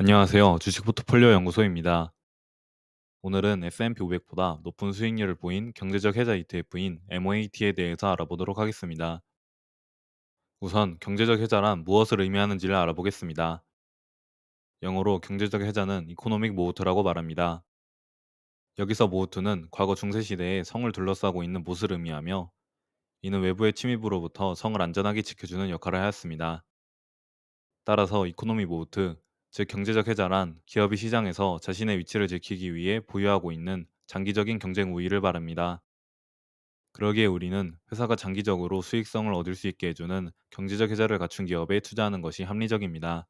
안녕하세요. 주식 포트폴리오 연구소입니다. 오늘은 S&P 500보다 높은 수익률을 보인 경제적 해자 ETF인 MOAT에 대해서 알아보도록 하겠습니다. 우선 경제적 해자란 무엇을 의미하는지를 알아보겠습니다. 영어로 경제적 해자는 이코노믹 모호트라고 말합니다. 여기서 모호트는 과거 중세 시대에 성을 둘러싸고 있는 못을 의미하며 이는 외부의 침입으로부터 성을 안전하게 지켜주는 역할을 하였습니다. 따라서 이코노미 모호트, 즉 경제적 해자란 기업이 시장에서 자신의 위치를 지키기 위해 보유하고 있는 장기적인 경쟁 우위를 말합니다. 그러기에 우리는 회사가 장기적으로 수익성을 얻을 수 있게 해주는 경제적 해자를 갖춘 기업에 투자하는 것이 합리적입니다.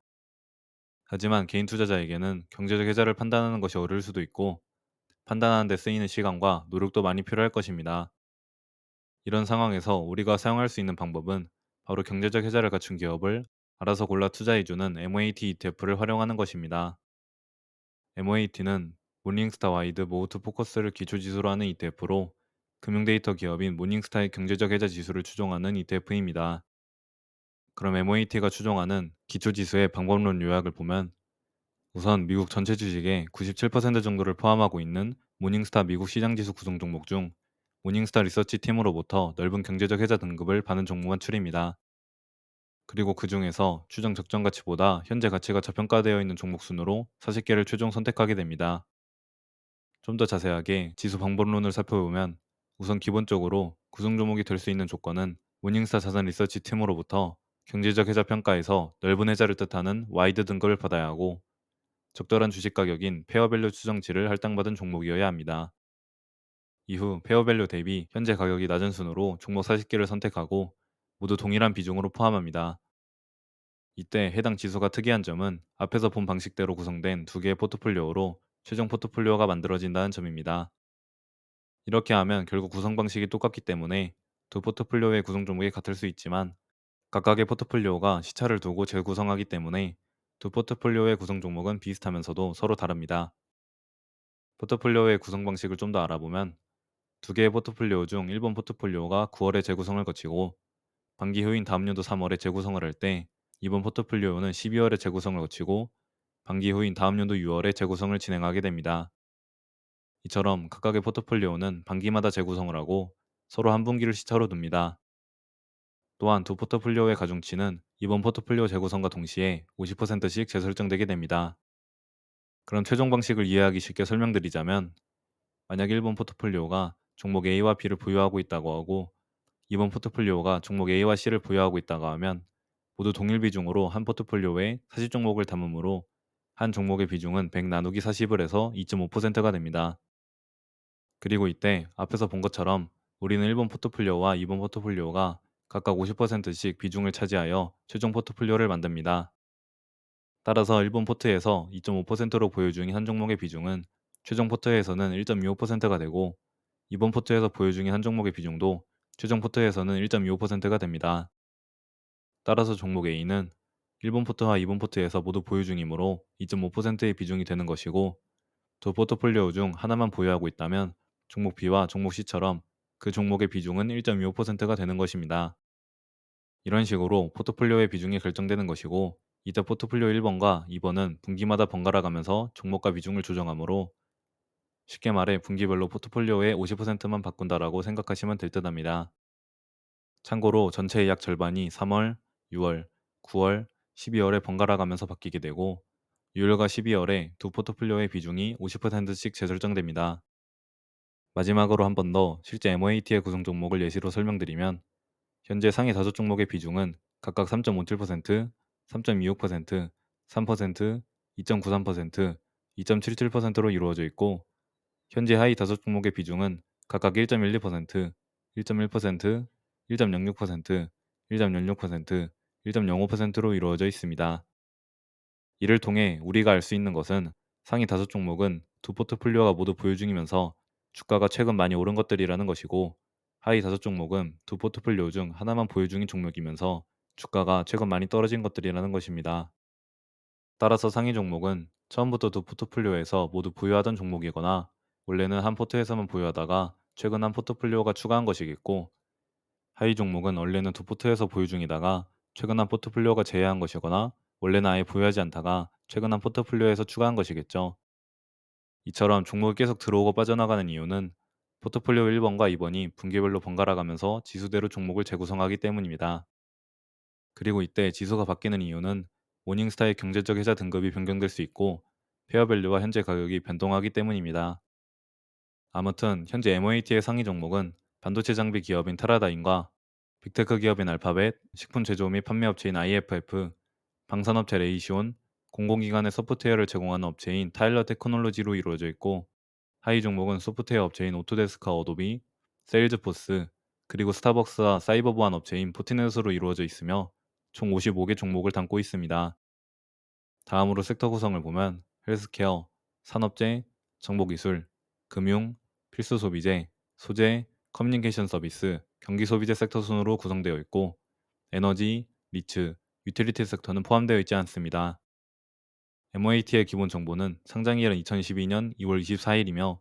하지만 개인 투자자에게는 경제적 해자를 판단하는 것이 어려울 수도 있고 판단하는 데 쓰이는 시간과 노력도 많이 필요할 것입니다. 이런 상황에서 우리가 사용할 수 있는 방법은 바로 경제적 해자를 갖춘 기업을 알아서 골라 투자해주는 MOAT ETF를 활용하는 것입니다. MOAT는 모닝스타 와이드 모호트 포커스를 기초 지수로 하는 ETF로 금융 데이터 기업인 모닝스타의 경제적 해자 지수를 추종하는 ETF입니다. 그럼 MOAT가 추종하는 기초 지수의 방법론 요약을 보면 우선 미국 전체 주식의 97% 정도를 포함하고 있는 모닝스타 미국 시장 지수 구성 종목 중 모닝스타 리서치 팀으로부터 넓은 경제적 해자 등급을 받은 종목만 추립니다. 그리고 그 중에서 추정 적정 가치보다 현재 가치가 저평가되어 있는 종목 순으로 40개를 최종 선택하게 됩니다. 좀 더 자세하게 지수 방법론을 살펴보면 우선 기본적으로 구성 종목이 될 수 있는 조건은 모닝스타 자산 리서치 팀으로부터 경제적 해자 평가에서 넓은 해자를 뜻하는 와이드 등급을 받아야 하고 적절한 주식 가격인 페어밸류 추정치를 할당받은 종목이어야 합니다. 이후 페어밸류 대비 현재 가격이 낮은 순으로 종목 40개를 선택하고 모두 동일한 비중으로 포함합니다. 이때 해당 지수가 특이한 점은 앞에서 본 방식대로 구성된 두 개의 포트폴리오로 최종 포트폴리오가 만들어진다는 점입니다. 이렇게 하면 결국 구성 방식이 똑같기 때문에 두 포트폴리오의 구성 종목이 같을 수 있지만 각각의 포트폴리오가 시차를 두고 재구성하기 때문에 두 포트폴리오의 구성 종목은 비슷하면서도 서로 다릅니다. 포트폴리오의 구성 방식을 좀 더 알아보면 두 개의 포트폴리오 중 1번 포트폴리오가 9월에 재구성을 거치고 반기 후인 다음 연도 3월에 재구성을 할 때 이번 포트폴리오는 12월에 재구성을 거치고 반기 후인 다음 연도 6월에 재구성을 진행하게 됩니다. 이처럼 각각의 포트폴리오는 반기마다 재구성을 하고 서로 한 분기를 시차로 둡니다. 또한 두 포트폴리오의 가중치는 이번 포트폴리오 재구성과 동시에 50%씩 재설정되게 됩니다. 그럼 최종 방식을 이해하기 쉽게 설명드리자면 만약 1번 포트폴리오가 종목 A와 B를 보유하고 있다고 하고 이번 포트폴리오가 종목 A와 C를 보유하고 있다고 하면 모두 동일 비중으로 한 포트폴리오에 40종목을 담으므로 한 종목의 비중은 100 나누기 40을 해서 2.5%가 됩니다. 그리고 이때 앞에서 본 것처럼 우리는 1번 포트폴리오와 2번 포트폴리오가 각각 50%씩 비중을 차지하여 최종 포트폴리오를 만듭니다. 따라서 1번 포트에서 2.5%로 보유 중인 한 종목의 비중은 최종 포트에서는 1.25%가 되고 2번 포트에서 보유 중인 한 종목의 비중도 최종 포트에서는 1.25%가 됩니다. 따라서 종목 A는 1번 포트와 2번 포트에서 모두 보유 중이므로 2.5%의 비중이 되는 것이고 두 포트폴리오 중 하나만 보유하고 있다면 종목 B와 종목 C처럼 그 종목의 비중은 1.25%가 되는 것입니다. 이런 식으로 포트폴리오의 비중이 결정되는 것이고 이때 포트폴리오 1번과 2번은 분기마다 번갈아 가면서 종목과 비중을 조정하므로 쉽게 말해 분기별로 포트폴리오의 50%만 바꾼다라고 생각하시면 될 듯합니다. 참고로 전체의 약 절반이 3월, 6월, 9월, 12월에 번갈아 가면서 바뀌게 되고 6월과 12월에 두 포트폴리오의 비중이 50%씩 재설정됩니다. 마지막으로 한 번 더 실제 MOAT의 구성 종목을 예시로 설명드리면 현재 상위 다섯 종목의 비중은 각각 3.57%, 3.26%, 3%, 2.93%, 2.77%로 이루어져 있고 현재 하위 다섯 종목의 비중은 각각 1.12%, 1.1%, 1.06%, 1.06%, 1.05%로 이루어져 있습니다. 이를 통해 우리가 알 수 있는 것은 상위 다섯 종목은 두 포트폴리오가 모두 보유 중이면서 주가가 최근 많이 오른 것들이라는 것이고 하위 다섯 종목은 두 포트폴리오 중 하나만 보유 중인 종목이면서 주가가 최근 많이 떨어진 것들이라는 것입니다. 따라서 상위 종목은 처음부터 두 포트폴리오에서 모두 보유하던 종목이거나 원래는 한 포트에서만 보유하다가 최근 한 포트폴리오가 추가한 것이겠고 하위 종목은 원래는 두 포트에서 보유 중이다가 최근 한 포트폴리오가 제외한 것이거나 원래는 아예 보유하지 않다가 최근 한 포트폴리오에서 추가한 것이겠죠. 이처럼 종목이 계속 들어오고 빠져나가는 이유는 포트폴리오 1번과 2번이 분기별로 번갈아 가면서 지수대로 종목을 재구성하기 때문입니다. 그리고 이때 지수가 바뀌는 이유는 모닝스타의 경제적 해자 등급이 변경될 수 있고 페어밸류와 현재 가격이 변동하기 때문입니다. 아무튼 현재 MOAT의 상위 종목은 반도체 장비 기업인 테라다임과 빅테크 기업인 알파벳, 식품 제조업 및 판매 업체인 IFF, 방산업체 레이시온, 공공기관의 소프트웨어를 제공하는 업체인 타일러 테크놀로지로 이루어져 있고 하위 종목은 소프트웨어 업체인 오토데스크와 어도비, 세일즈포스, 그리고 스타벅스와 사이버 보안 업체인 포티넷으로 이루어져 있으며 총 55개 종목을 담고 있습니다. 다음으로 섹터 구성을 보면 헬스케어, 산업재, 정보기술, 금융, 필수 소비재, 소재, 커뮤니케이션 서비스, 경기 소비재 섹터 순으로 구성되어 있고 에너지, 리츠, 유틸리티 섹터는 포함되어 있지 않습니다. MOAT의 기본 정보는 상장일은 2022년 2월 24일이며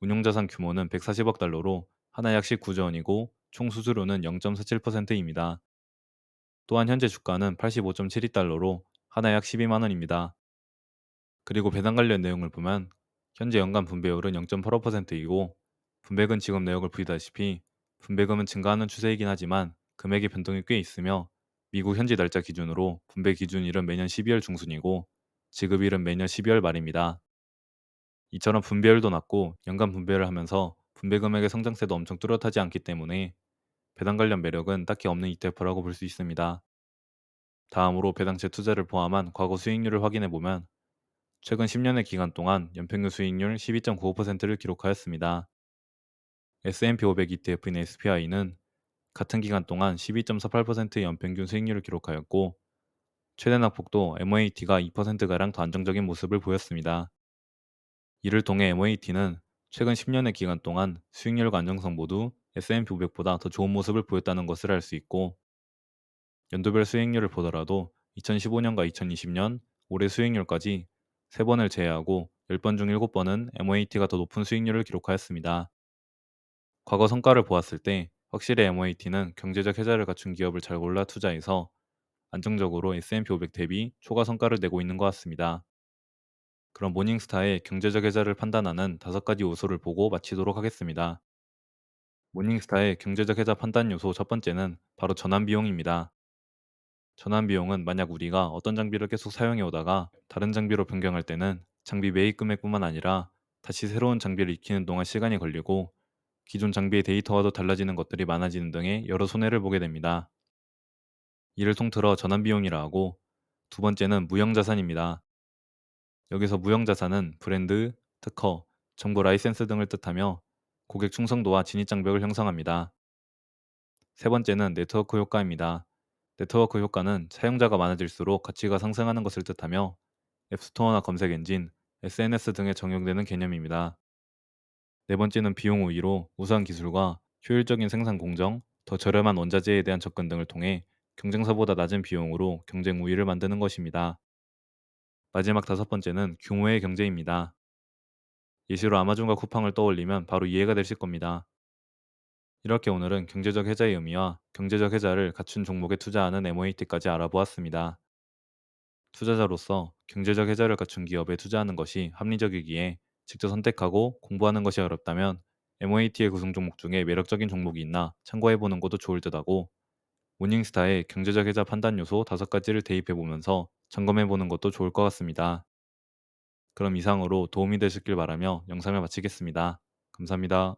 운용자산 규모는 140억 달러로 하나 약 19조 원이고 총 수수료는 0.47%입니다. 또한 현재 주가는 85.72달러로 하나 약 12만 원입니다. 그리고 배당 관련 내용을 보면 현재 연간 분배율은 0.85%이고 분배금 지급 내역을 보시다시피 분배금은 증가하는 추세이긴 하지만 금액의 변동이 꽤 있으며 미국 현지 날짜 기준으로 분배 기준일은 매년 12월 중순이고 지급일은 매년 12월 말입니다. 이처럼 분배율도 낮고 연간 분배를 하면서 분배 금액의 성장세도 엄청 뚜렷하지 않기 때문에 배당 관련 매력은 딱히 없는 ETF라고 볼 수 있습니다. 다음으로 배당 재투자를 포함한 과거 수익률을 확인해 보면 최근 10년의 기간 동안 연평균 수익률 12.95%를 기록하였습니다. S&P 500 ETF인 SPI는 같은 기간 동안 12.48%의 연평균 수익률을 기록하였고 최대 낙폭도 MOAT가 2%가량 더 안정적인 모습을 보였습니다. 이를 통해 MOAT는 최근 10년의 기간 동안 수익률과 안정성 모두 S&P 500보다 더 좋은 모습을 보였다는 것을 알 수 있고 연도별 수익률을 보더라도 2015년과 2020년 올해 수익률까지 3번을 제외하고 10번 중 7번은 MOAT가 더 높은 수익률을 기록하였습니다. 과거 성과를 보았을 때 확실히 MOAT는 경제적 해자를 갖춘 기업을 잘 골라 투자해서 안정적으로 S&P 500 대비 초과 성과를 내고 있는 것 같습니다. 그럼 모닝스타의 경제적 해자를 판단하는 다섯 가지 요소를 보고 마치도록 하겠습니다. 모닝스타의 경제적 해자 판단 요소 첫 번째는 바로 전환 비용입니다. 전환 비용은 만약 우리가 어떤 장비를 계속 사용해 오다가 다른 장비로 변경할 때는 장비 매입 금액뿐만 아니라 다시 새로운 장비를 익히는 동안 시간이 걸리고 기존 장비의 데이터와도 달라지는 것들이 많아지는 등의 여러 손해를 보게 됩니다. 이를 통틀어 전환 비용이라 하고 두 번째는 무형 자산입니다. 여기서 무형 자산은 브랜드, 특허, 정보 라이센스 등을 뜻하며 고객 충성도와 진입 장벽을 형성합니다. 세 번째는 네트워크 효과입니다. 네트워크 효과는 사용자가 많아질수록 가치가 상승하는 것을 뜻하며 앱스토어나 검색 엔진, SNS 등에 적용되는 개념입니다. 네 번째는 비용 우위로 우수한 기술과 효율적인 생산 공정, 더 저렴한 원자재에 대한 접근 등을 통해 경쟁사보다 낮은 비용으로 경쟁 우위를 만드는 것입니다. 마지막 다섯 번째는 규모의 경제입니다. 예시로 아마존과 쿠팡을 떠올리면 바로 이해가 되실 겁니다. 이렇게 오늘은 경제적 해자의 의미와 경제적 해자를 갖춘 종목에 투자하는 MOAT까지 알아보았습니다. 투자자로서 경제적 해자를 갖춘 기업에 투자하는 것이 합리적이기에 직접 선택하고 공부하는 것이 어렵다면 MOAT의 구성 종목 중에 매력적인 종목이 있나 참고해 보는 것도 좋을 듯하고 모닝스타의 경제적 해자 판단 요소 다섯 가지를 대입해 보면서 점검해 보는 것도 좋을 것 같습니다. 그럼 이상으로 도움이 되셨길 바라며 영상을 마치겠습니다. 감사합니다.